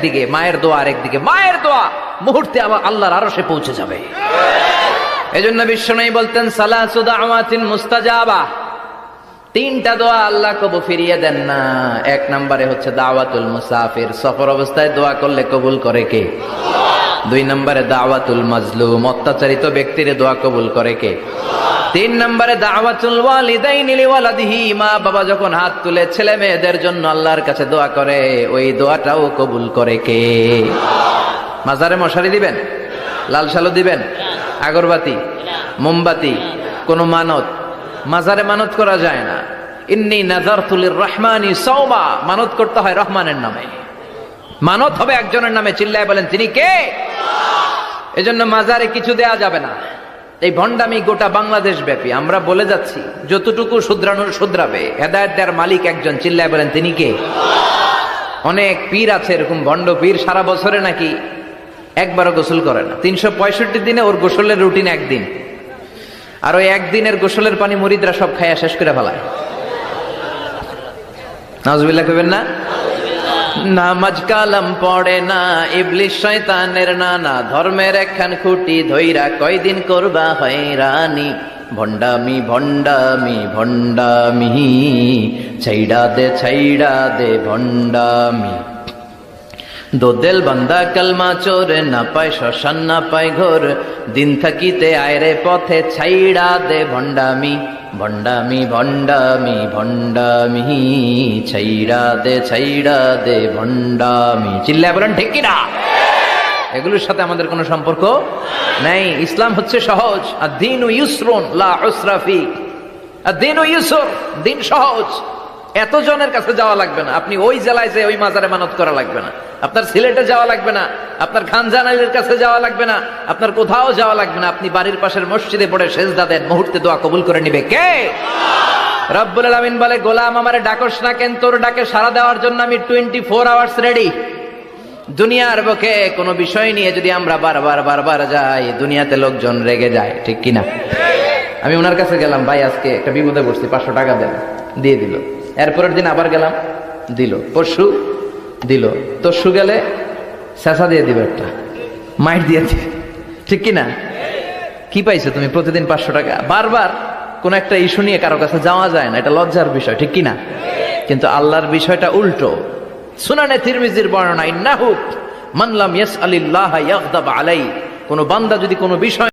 দিকে মায়ের দোয়া আর একদিকে মায়ের দোয়া মুহূর্তে আবার আল্লাহর আরও সে পৌঁছে যাবে। এই জন্য বিশ্বনয়ী বলতেন, সালাসু দাওয়াতিন মুস্তাজাবা। তিনটা দোয়া আল্লাহ কবু ফিরিয়ে দেন না। এক নম্বরে হচ্ছে দাওয়াতুল মুসাফির। সফর অবস্থায় দোয়া করলে কবুল করে কে? দুই নম্বরে দাওয়াতুল মাজলুম, অত্যাচারিত ব্যক্তির দোয়া কবুল করে কে? তিন নম্বরে দাওয়াতুল মা বাবা যখন হাত তুলে ছেলে মেয়েদের জন্য আল্লাহর কাছে দোয়া করে, ওই দোয়াটাও কবুল করে কে? মাজারে মশারি দিবেন? লাল শালু দিবেন? আগরবাতি? মোমবাতি? কোনো মানত? মাজারে মানত করা যায় না। ইন্নি নাজারতুলির রহমানি সৌমা মানত করতে হয় রহমানের নামে। মানত হবে একজনের নামে, চিল্লায় বলেন, তিনি কে? এজন্য মাজারে কিছু দেয়া যাবে না। এই ভণ্ডামি গোটা বাংলাদেশ ব্যাপী আমরা বলে যাচ্ছি, যতটুকু শুধরানোর শুধরাবে, হেদায়ত মালিক একজন, চিল্লায় বলেন, তিনি কে? অনেক পীর আছে, এরকম ভণ্ড পীর, সারা বছরে নাকি একবারও গোসল করে না। তিনশো পঁয়ষট্টি দিনে ওর গোসলের রুটিন একদিন। আর ওই একদিনের গোসলের পানি মরিদরা সব খাইয়া শেষ করে ফেলায়। নাজবিল্লা কবেন না? নামাজ কালাম পড়ে না ইবলিশ শয়তানের নানা ধর্মের একখান খুঁটি ধৈরা কয়দিন করবা হয়রানি। ভণ্ডামি ভণ্ডামি ভণ্ডামি, ছাইড়া দে ছাইড়া দে, ভণ্ডামি। দোদেল বান্দা কালমা চোরে, না পায় শ্মশান, না পায় ঘোর। দিন থাকিতে আয়রে পথে ছাইড়া দে ভণ্ডামি ভণ্ডামি ভণ্ডামি ভণ্ডামি। ছাইড়া দে ছাইড়া দে ভণ্ডামি। চিল্লায় বলেন, ঠিক কিনা? এগুলোর সাথে আমাদের কোনো সম্পর্ক নাই। ইসলাম হচ্ছে সহজ। আর দিন ইউসরুন, লা উসরাফি আর দিন ইউসর, দিন সহজ। এত জনের কাছে যাওয়া লাগবে না। আপনি ওই জেলায় যে ওই মাজারে মানত করা লাগবে না। আপনার সিলেটে যাওয়া লাগবে না, আপনার খানজানাইলের কাছে যাওয়া লাগবে না, আপনার কোথাও যাওয়া লাগবে না, আপনি বাড়ির পাশের মসজিদে পড়ে সেজদা দেন, মুহূর্তে দোয়া কবুল করে নিবে। কে? রব্বুল আলামিন বলে, গোলাম আমারে ডাকস না কেন, তোর ডাকে সারা দেওয়ার জন্য আমি টোয়েন্টি ফোর আওয়ার্স রেডি দুনিয়ার বুকে কোনো বিষয় নিয়ে যদি আমরা বারবার বারবার যাই, দুনিয়াতে লোকজন রেগে যায়, ঠিক কিনা আমি ওনার কাছে গেলাম, ভাই, আজকে একটা বিপদে পড়ছি, পাঁচশো টাকা দেন। দিয়ে দিল। এরপরের দিন আবার গেলাম, দিল। পরশু দিল। তরশু গেলে চেঁচা দিয়ে দিবে একটা। মাইট দিয়ে দিবে। ঠিক কিনা? কি পাইছো তুমি প্রতিদিন পাঁচশো টাকা? বারবার কোন একটা ইস্যু নিয়ে কারও কাছে যাওয়া যায় না। এটা লজ্জার বিষয়, ঠিক কিনা? কিন্তু আল্লাহর বিষয়টা উল্টো। সুনানে তিরমিজির বর্ণনা, ইন্নাহু মানলাম ইয়াস আলিল্লাহ ইয়াগদাব আলাই। কোন বান্দা যদি কোনো বিষয়